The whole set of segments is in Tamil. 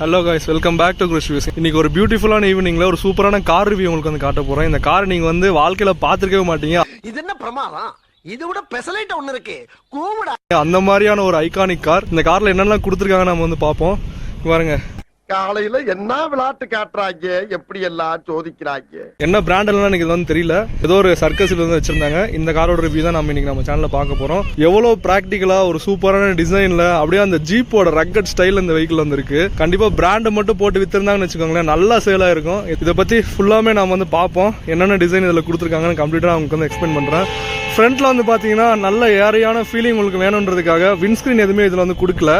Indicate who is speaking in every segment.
Speaker 1: Hello guys welcome back to Chris views இன்னைக்கு ஒரு பியூட்டிஃபுல்லான ஈவினிங்ல ஒரு சூப்பரான கார் ரிவ்யூ உங்களுக்கு வந்து காட்ட போறேன். இந்த கார் நீங்க வந்து வாழ்க்கையில பார்த்துருக்கவே மாட்டீங்க.
Speaker 2: இது என்ன பிரமாதம்? இது விட பெசலைட் ஒண்ணு இருக்கு. கூவுடா.
Speaker 1: அந்த மாதிரியான ஒரு ஐகானிக் கார் இந்த கார்ல என்னெல்லாம் கொடுத்துருக்காங்க நம்ம வந்து பார்ப்போம். பாருங்க.
Speaker 2: காலையில என்ன விளையாட்டு காட்டுறாங்க? எப்படி எல்லாம் சோதிக்கிறாங்க?
Speaker 1: என்ன பிராண்ட் எல்லாம் எனக்கு இது வந்து தெரியல. ஏதோ ஒரு சர்க்கஸ்ல வந்து வச்சிருந்தாங்க. இந்த காரோட ரிவ்யூ தான் நம்ம இன்னைக்கு நம்ம சேனல்ல பார்க்க போறோம். எவ்வளவு பிராக்டிக்கலா ஒரு சூப்பரான டிசைன்ல அப்படியே அந்த ஜீப்போட ரக்கட் ஸ்டைல் இந்த வெஹிக்கிள் வந்துருக்கு. கண்டிப்பா பிராண்ட் மட்டும் போட்டு வித்திருந்தாங்கன்னு வச்சுக்கோங்களேன் நல்லா சேலா இருக்கும். இதை பத்தி ஃபுல்லாமே நாம வந்து பார்ப்போம். என்னென்ன டிசைன் இதுல கொடுத்துருக்காங்கன்னு கம்ப்ளீட்டா உங்களுக்கு வந்து எக்ஸ்பிளைன் பண்றேன். ஃப்ரண்ட்ல வந்து பாத்தீங்கன்னா நல்ல ஏரியான ஃபீலிங் உங்களுக்கு வேணுன்றதுக்காக விண்ஸ்கிரீன் எதுவுமே இதுல வந்து கொடுக்கல.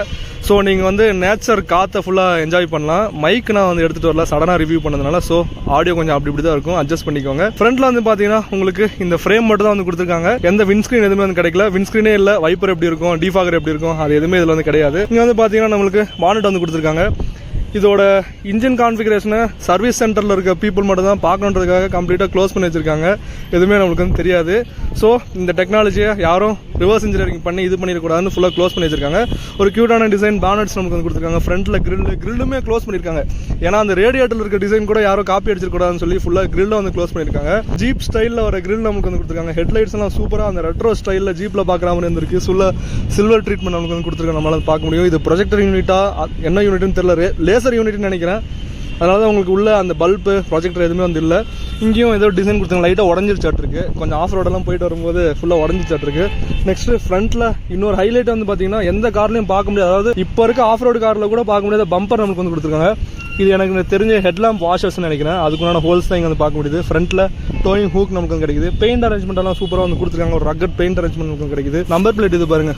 Speaker 1: ஸோ நீங்கள் வந்து நேச்சர் காற்றை ஃபுல்லாக என்ஜாய் பண்ணலாம். மைக் நான் வந்து எடுத்துகிட்டு வரல. சடனாக ரிவ்யூ பண்ணதுனால ஸோ ஆடியோ கொஞ்சம் அப்படி இப்படி தான் இருக்கும். அட்ஜஸ்ட் பண்ணிக்கோங்க. ஃப்ரண்ட்ல வந்து பார்த்தீங்கன்னா உங்களுக்கு இந்த ஃப்ரேம் மட்டும் தான் வந்து கொடுத்துருக்காங்க. எந்த விண்ஸ்க்ரீன் எதுவுமே வந்து கிடைக்கல. விண்ஸ்க்ரீனே இல்லை. வைப்பர் எப்படி இருக்கும்? டிஃபாகர் எப்படி இருக்கும்? அது எதுவுமே இதில் வந்து கிடையாது. இங்கே வந்து பார்த்தீங்கன்னா நம்மளுக்கு பானட் வந்து கொடுத்துருக்காங்க. இதோட இன்ஜின் கான்ஃபிகரேஷனை சர்வீஸ் சென்டரில் இருக்க பீப்புள் மட்டும் தான் பார்க்கணுன்றதுக்காக கம்ப்ளீட்டாக க்ளோஸ் பண்ணி வச்சிருக்காங்க. எதுவுமே நம்மளுக்கு வந்து தெரியாது. ஸோ இந்த டெக்னாலஜியை யாரும் ரிவர்ஸ் இன்ஜினியரிங் பண்ணி இது பண்ணிடக்கூடாதுன்னு ஃபுல்லாக க்ளோஸ் பண்ணி வச்சிருக்காங்க. ஒரு க்யூட்டான டிசைன் பேனர்ஸ் நமக்கு வந்து கொடுத்துருக்காங்க. ஃப்ரண்ட்டில் கிரில் கிரில்லுமே க்ளோஸ் பண்ணியிருக்காங்க ஏன்னா அந்த ரேடியேட்டரில் இருக்க டிசைன் கூட யாரும் காப்பி அடிச்சிருக்கூடாதுன்னு சொல்லி ஃபுல்லாக கிரில்லை வந்து க்ளோஸ் பண்ணியிருக்காங்க ஜீப் ஸ்டைலில் வர கிரில் நமக்கு வந்து கொடுத்துருக்காங்க. ஹெட்லைட்ஸ் எல்லாம் சூப்பராக அந்த ரெட்ரோ ஸ்டைலில் ஜீப்பில் பார்க்குற மாதிரி இருந்திருக்கு. ஃபுல்லாக சில்வர் ட்ரீட்மெண்ட் நமக்கு வந்து கொடுத்துருக்காங்க. நம்மளால பார்க்க முடியும். இது ப்ரொஜெக்டர் யூனிட்டா என்ன யூனிட்னு தெரியல. லேசர் யூனிட்னு நினைக்கிறேன். அதனால தான் உங்களுக்கு உள்ள அந்த பல்பு ப்ரொஜெக்டர் எதுவுமே வந்து இல்லை. இங்கேயும் ஏதோ டிசைன் கொடுத்தாங்க. லைட்டாக உடஞ்சிருச்சாட்டிருக்கு கொஞ்சம் ஆஃப் ரோடெல்லாம் போயிட்டு வரும்போது ஃபுல்லாக உடஞ்சிச்சாட்டிருக்கு நெக்ஸ்ட் ஃப்ரண்ட்டில் இன்னொரு ஹைலைட் வந்து பார்த்தீங்கன்னா எந்த கார்லையும் பார்க்க முடியாது. அதாவது இப்போ இருக்க ஆஃப் ரோடு காரில் கூட பார்க்க முடியாத பம்பர் நமக்கு வந்து கொடுத்துருக்காங்க. இது எனக்கு தெரிஞ்ச ஹெட்லாம்ப் வாஷர்ஸ்னு நினைக்கிறேன். அதுக்குண்டான ஹோல்ஸ் தான் இங்கே வந்து பார்க்க முடியுது. ஃப்ரண்ட்டில் டோயிங் ஹூக் நமக்கு கிடைக்குது. பெயிண்ட் அரேஞ்ச்மெண்ட் எல்லாம் சூப்பராக வந்து கொடுத்துருக்காங்க. ஒரு ரக்கட் பெயிண்ட் அரேஞ்ச்மெண்ட் நமக்கு கிடைக்குது. நம்பர் பிளேட் இது பாருங்க.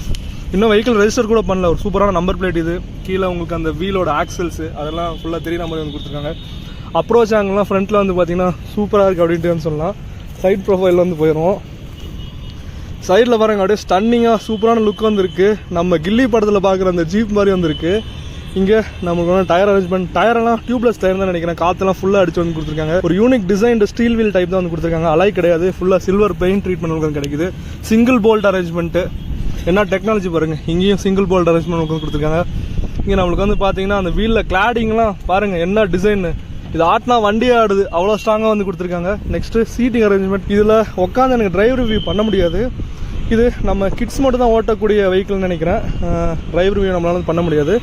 Speaker 1: இன்னும் வெஹிக்கிள் ரெஜிஸ்டர் கூட பண்ணல. ஒரு சூப்பரான நம்பர் பிளேட் இது. கீழே உங்களுக்கு அந்த வீலோட ஆக்சல்ஸ் அதெல்லாம் ஃபுல்லாக தெரியுற மாதிரி வந்து கொடுத்துருக்காங்க. அப்ரோச் ஆங்கிலாம் ஃப்ரண்ட்டில் வந்து பார்த்தீங்கன்னா சூப்பராக இருக்குது அப்படின்ட்டு சொல்லலாம். சைட் ப்ரொஃபைல் வந்து போயிடும் சைடில் பாருங்க அப்படியே ஸ்டன்னிங்காக சூப்பரான லுக் வந்துருக்கு. நம்ம கில்லி படத்தில் பார்க்குற அந்த ஜீப் மாதிரி வந்திருக்கு. இங்கே நமக்கு வந்து டயர் அரேஞ்ச்மெண்ட் டயரெல்லாம் டியூப்லெஸ் டயர் தான் நினைக்கிறேன். காற்றெல்லாம் ஃபுல்லாக அடிச்சு வந்து கொடுத்துருக்காங்க. ஒரு unique design steel wheel type தான் வந்து கொடுத்துருக்காங்க. அலை கிடையாது. ஃபுல்லாக சில்வர் பெயிண்ட் ட்ரீட்மெண்ட் உங்களுக்கு கிடைக்குது. சிங்கிள் போல்ட் அரேஞ்ச்மெண்ட்டு என்ன டெக்னாலஜி பாருங்க. இங்கேயும் சிங்கிள் போல்ட் அரேஞ்ச்மெண்ட் நமக்கு கொடுத்துருக்காங்க. இங்கே நம்மளுக்கு வந்து பார்த்தீங்கன்னா அந்த வீலில் கிளாடிங்லாம் பாருங்கள் என்ன டிசைன் இது ஆட்டினா வண்டியே ஆடுது அவ்வளோ ஸ்ட்ராங்காக வந்து கொடுத்துருக்காங்க. நெக்ஸ்ட்டு சீட்டிங் அரேஞ்ச்மெண்ட் இதில் உட்காந்து எனக்கு டிரைவ் ரிவ்யூ பண்ண முடியாது. இது நம்ம கிட்ஸ் மட்டும் தான் ஓட்டக்கூடிய வெஹிக்கிள்னு நினைக்கிறேன். டிரைவ் ரிவ்யூ நம்மளால வந்து பண்ண முடியாது.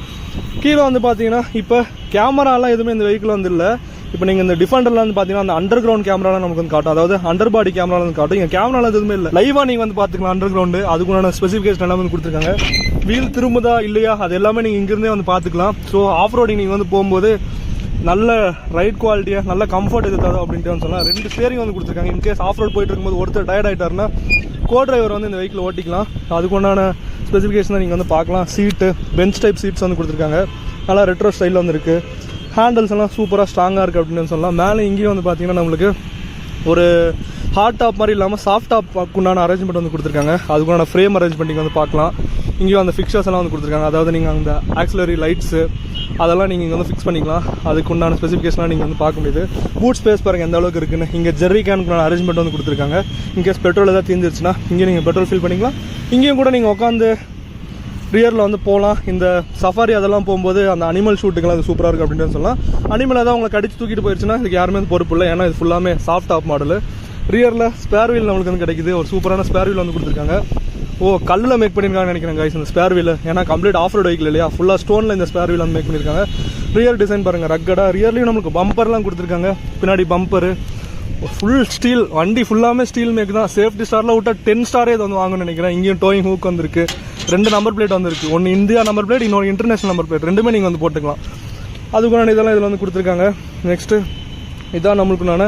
Speaker 1: கீழே வந்து பார்த்தீங்கன்னா இப்போ கேமராலாம் எதுவுமே இந்த வெஹிக்கிள் வந்து இல்லை. இப்போ நீங்கள் இந்த டிஃபெண்டர்ல வந்து பார்த்தீங்கன்னா அந்த அண்டர் கிரவுண்ட் கேமராலாம் நமக்கு வந்து காட்டும். அதாவது அண்டர் பாடி கேமரா வந்து காட்டும். இங்கே கேமரால எதுவுமே இல்லை. லைவாக நீங்கள் வந்து பார்த்துக்கலாம் அண்டர் கிரவுண்டு அதுக்குண்டான ஸ்பெசிஃபிகேஷன் எல்லாமே வந்து கொடுத்துருக்காங்க. வீல் திரும்புதா இல்லையா? அது எல்லாமே நீங்கள் இங்கிருந்தே வந்து பார்த்துக்கலாம் ஸோ ஆஃப் ரோடிங் நீங்கள் வந்து போகும்போது நல்ல ரைட் குவாலிட்டியாக நல்ல கம்ஃபர்ட் இது தரும் அப்படின்ட்டு வந்து சொல்லலாம் ரெண்டு ஸ்டேரிங் வந்து கொடுத்துருக்காங்க. இன்கேஸ் ஆஃப் ரோட் போயிட்டு இருக்கும்போது ஒருத்தர் டயர்ட் ஆயிட்டாருன்னா கோ டிரைவர் வந்து இந்த வெஹிக்கிள் ஓட்டிக்கலாம். அதுக்குண்டான ஸ்பெசிஃபிகேஷனை நீங்கள் வந்து பார்க்கலாம் சீட்டு பெஞ்ச் டைப் சீட்ஸ் வந்து கொடுத்துருக்காங்க. நல்லா ரெட்ரோ ஸ்டைலில் வந்து இருக்குது ஹேண்டில்ஸ் எல்லாம் சூப்பராக ஸ்ட்ராங்காக இருக்குது அப்படின்னு சொல்லலாம். மேலே இங்கேயும் வந்து பார்த்தீங்கன்னா நம்மளுக்கு ஒரு ஹார்ட் டாப் மாதிரி இல்லாமல் சாஃப்ட் டாப் உண்டான அரேஞ்ச்மெண்ட் வந்து கொடுத்துருக்காங்க. அதுக்குண்டான ஃப்ரேம் அரேஞ்ச்மெண்ட் வந்து பார்க்கலாம். இங்கேயும் அந்த ஃபிக்சர்ஸ் எல்லாம் வந்து கொடுத்துருக்காங்க. அதாவது நீங்கள் அந்த ஆக்சிலரி லைட்ஸு அதெல்லாம் நீங்கள் இங்கே வந்து ஃபிக்ஸ் பண்ணிக்கலாம். அதுக்கு உண்டான ஸ்பெசிஃபிகேஷன்லாம் நீங்கள் வந்து பார்க்க முடியுது. பூட் ஸ்பேஸ் பாருங்கள் எந்த அளவுக்கு இருக்குன்னு. இங்கே ஜெர்ரி கேனுக்குள்ள அரேஞ்ச்மெண்ட் வந்து கொடுத்துருக்காங்க. இன்கேஸ் பெட்ரோல் ஏதாவது தீர்ந்துருச்சுன்னா இங்கே நீங்கள் பெட்ரோல் ஃபில் பண்ணிக்கலாம். இங்கேயும் கூட நீங்கள் உட்காந்து ரியரில் வந்து போகலாம். இந்த சஃபாரி அதெல்லாம் போகும்போது அந்த அனிமல் ஷூட்டுக்கெல்லாம் அது சூப்பராக இருக்குது அப்படின்னு சொல்லலாம். அனிமல் ஏதாவது உங்களை கடிச்சு தூக்கிட்டு போயிடுச்சுன்னா இதுக்கு யாருமே வந்து பொறுப்பு இல்லை. ஏன்னா இது ஃபுல்லாமே சாஃப்ட் டாப் மாடல் ரியரில் ஸ்பேர் வீல் நம்மளுக்கு வந்து கிடைக்குது. ஒரு சூப்பரான ஸ்பேர் வீல் வந்து கொடுத்துருக்காங்க. ஓ கல்லில் மேக் பண்ணியிருக்காங்கன்னு நினைக்கிறேன் கைஸ் இந்த ஸ்பேர் வீல் ஏன்னா கம்ப்ளீட் ஆஃப் ரோட் வெஹிக்கிள் இல்லையா? ஃபுல்லாக ஸ்டோனில் இந்த ஸ்பேர் வீல் வந்து மேக் பண்ணியிருக்காங்க. ரியர் டிசைன் பாருங்கள் ரக்கடாக ரியர்லேயும் நமக்கு பம்பர்லாம் கொடுத்துருக்காங்க. பின்னாடி பம்பரு ஃபுல் ஸ்டீல் வண்டி ஃபுல்லாமே ஸ்டீல் மேக் தான். சேஃப்டி ஸ்டாரில் விட்டா டென் ஸ்டாரே இது வந்து வாங்கணும்னு நினைக்கிறேன். இங்கேயும் டோயிங் ஹூக் வந்திருக்கு. ரெண்டு நம்பர் பிளேட் வந்துருக்கு. ஒன்று இந்தியா நம்பர் பிளேட் இன்னொரு இன்டர்நேஷனல் நம்பர் பிளேட் ரெண்டுமே நீங்கள் வந்து போட்டுக்கலாம். அதுக்குண்டான இதெல்லாம் இதில் வந்து கொடுத்துருக்காங்க. நெக்ஸ்ட்டு இதான் நம்மளுக்குண்டான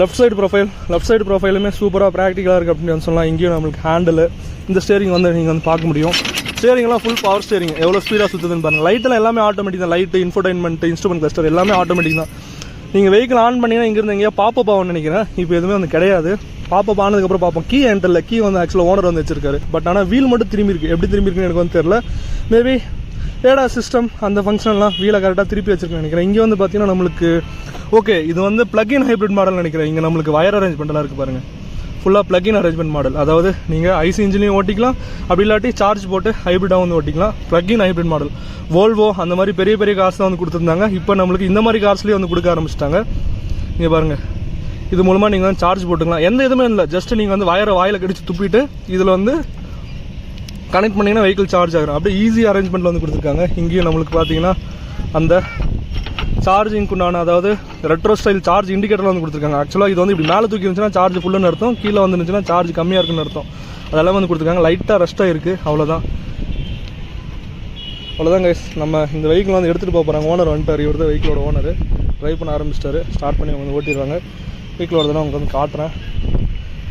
Speaker 1: left side profile left side ப்ரொஃபைலுமே சூப்பராக ப்ராக்டிக்கலாக இருக்குது அப்படின்னு சொல்லலாம் இங்கேயும் நம்மளுக்கு ஹேண்டில் இந்த ஸ்டேரிங் வந்து நீங்கள் வந்து பார்க்க முடியும். ஸ்டேரிங்லாம் ஃபுல் பவர் ஸ்டேரிங் எவ்வளோ ஸ்பீடாக சுற்றுதுன்னு பாருங்கள் லைட்டெல்லாம் எல்லாமே ஆட்டோமேட்டிக் தான். லைட்டு இன்ஃபோடைன்மெண்ட் இன்ஸ்ட்ருமெண்ட் கிளஸ்டர் எல்லாமே ஆட்டோமேட்டிக் தான். நீங்கள் வெஹிக்கிள் ஆன் பண்ணிங்கன்னா இங்கேருந்து எங்கேயா பாப்பப் ஆகும்னு நினைக்கிறேன். இப்போ எதுவுமே வந்து கிடையாது. பாப்பப் ஆனதுக்கப்புறம் பார்ப்போம் கீ என்டரில் கீ வந்து ஆக்சுவலாக ஓனர் வந்து வச்சிருக்காரு. பட் ஆனால் வீல் மட்டும் திரும்பி இருக்கு. எப்படி திரும்பி இருக்குன்னு எனக்கு வந்து தெரியல. மேபி ஏடா சிஸ்டம் அந்த ஃபங்க்ஷன்லாம் வீலை கரெக்டாக திருப்பி வச்சிருக்கேன் நினைக்கிறேன். இங்கே வந்து பார்த்தீங்கன்னா நம்மளுக்கு ஓகே இது வந்து பிளக்இன் ஹைப்ரிட் மாடல் நினைக்கிறேன். இங்கே நம்மளுக்கு வயர் அரேஞ்ச்மெண்ட்லாம் இருக்குது பாருங்கள் ஃபுல்லாக பிளக்இன் அரேஞ்ச்மெண்ட் மாடல் அதாவது நீங்கள் ஐசி இன்ஜினையும் ஓட்டிக்கலாம். அப்படி இல்லாட்டி சார்ஜ் போட்டு ஹைப்ரிட்டாக வந்து ஓட்டிக்கலாம். Plug in hybrid model Volvo அந்த மாதிரி பெரிய பெரிய கார்ஸ் தான் வந்து கொடுத்துருந்தாங்க. இப்போ நம்மளுக்கு இந்த மாதிரி கார்ஸ்லேயே வந்து கொடுக்க ஆரம்பிச்சிட்டாங்க. இங்கே பாருங்கள் இது மூலமாக நீங்கள் வந்து சார்ஜ் போட்டுக்கலாம். எந்த இதுவுமே இல்லை. ஜஸ்ட் நீங்கள் வந்து வயரை வாயில் கடிச்சு துப்பிட்டு இதில் வந்து கனெக்ட் பண்ணிங்கன்னா வெஹிக்கிள் சார்ஜ் ஆகிடும் அப்படியே ஈஸி அரேஞ்ச்மெண்ட்டில் வந்து கொடுத்துருக்காங்க. இங்கேயும் நம்மளுக்கு பார்த்தீங்கன்னா அந்த சார்ஜிங்க்கு உண்டான அதாவது ரெட்ரோ ஸ்டைல் சார்ஜ் இண்டிகேட்டர் வந்து கொடுத்துருக்காங்க. ஆக்சுவலாக இது வந்து இப்படி மேலே தூக்கி இருந்துச்சுன்னா சார்ஜ் ஃபுல்லுன்னு அர்த்தம். கீழே வந்துருந்துச்சுன்னா சார்ஜ் கம்மியாக இருக்குன்னு அர்த்தம். அதெல்லாம் வந்து கொடுத்துருக்காங்க. லைட்டாக ரெஸ்ட்டாக இருக்குது அவ்வளோதான் அவ்வளோதான் கைஸ் நம்ம இந்த வெஹிக்கிள் வந்து எடுத்துகிட்டு போக போகிறாங்க ஓனர் வந்துட்டார். இவர் தான் வெஹிக்கிளோட ஓனர் ட்ரைவ் பண்ண ஆரம்பிச்சிட்டாரு. ஸ்டார்ட் பண்ணி அவங்க ஓட்டிடுவாங்க ஓட்டிடுவாங்க வெஹிக்கிளோட தான் உங்களுக்கு வந்து காட்டுறேன்.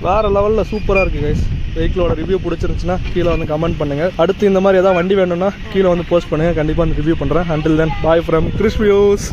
Speaker 1: வேறு லெவலில் சூப்பராக இருக்குது கைஸ் வெஹிக்கிளோட ரிவ்யூ பிடிச்சிருந்துச்சுன்னா கீழே வந்து கமெண்ட் பண்ணுங்கள் அடுத்து இந்த மாதிரி ஏதாவது வண்டி வேணும்னா கீழே வந்து போஸ்ட் பண்ணுங்கள் கண்டிப்பாக வந்து ரிவ்யூ பண்ணுறேன் until then bye from Chris views